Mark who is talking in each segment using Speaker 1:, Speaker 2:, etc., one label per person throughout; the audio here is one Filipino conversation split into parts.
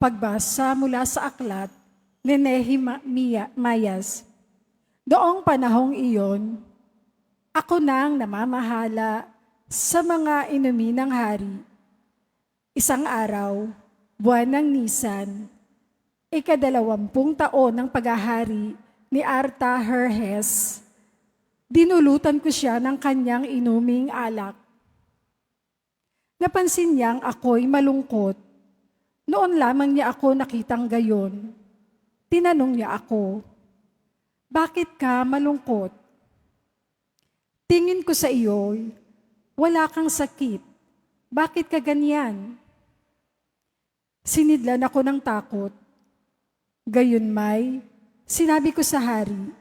Speaker 1: Pagbasa mula sa aklat ni Nehemias. Doong panahong iyon, ako nang namamahala sa mga inumin ng hari. Isang araw, buwan ng Nisan, ikadalawampung taon ng paghahari ni Artaherhes, dinulutan ko siya ng kanyang inuming alak. Napansin niyang ako'y malungkot. Noon lamang niya ako nakitang gayon. Tinanong niya ako, Bakit ka malungkot? Tingin ko sa iyo, wala kang sakit. Bakit ka ganyan? Sinidlan ako ng takot. Gayon may, sinabi ko sa hari,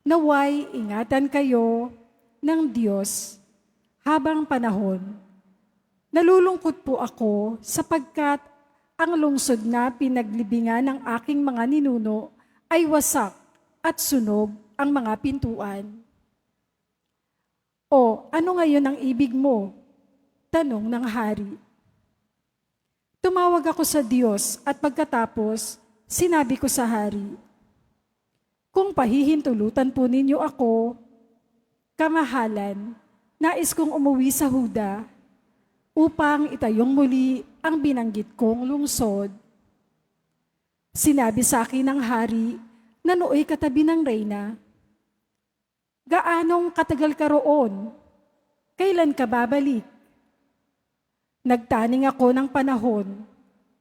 Speaker 1: naway ingatan kayo ng Diyos habang panahon. Nalulungkot po ako sapagkat ang lungsod na pinaglibingan ng aking mga ninuno ay wasak at sunog ang mga pintuan. O ano ngayon ang ibig mo? Tanong ng hari. Tumawag ako sa Diyos at pagkatapos, sinabi ko sa hari, Kung pahihintulutan po ninyo ako, kamahalan, nais kong umuwi sa Huda upang itayong muli ang binanggit kong lungsod. Sinabi sa akin ng hari na nooy katabi ng reyna, Gaanong katagal ka roon? Kailan ka babalik? Nagtaning ako ng panahon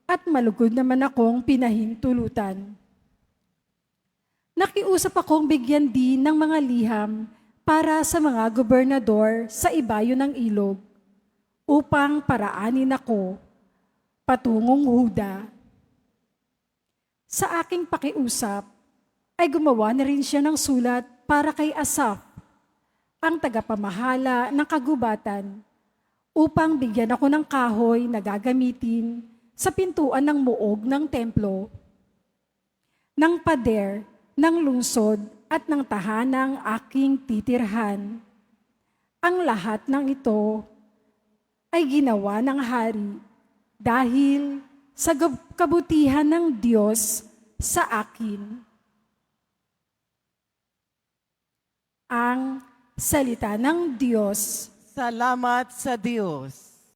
Speaker 1: at malugod naman akong pinahintulutan. Nakiusap akong bigyan din ng mga liham para sa mga gobernador sa ibayo ng ilog upang paraanin ako patungong Huda. Sa aking pakiusap, ay gumawa na rin siya ng sulat para kay Asaf, ang tagapamahala ng kagubatan, upang bigyan ako ng kahoy na gagamitin sa pintuan ng muog ng templo, ng pader, ng lungsod at ng tahanang aking titirhan. Ang lahat ng ito ay ginawa ng hari dahil sa kabutihan ng Diyos sa akin. Ang salita ng Diyos.
Speaker 2: Salamat sa Diyos.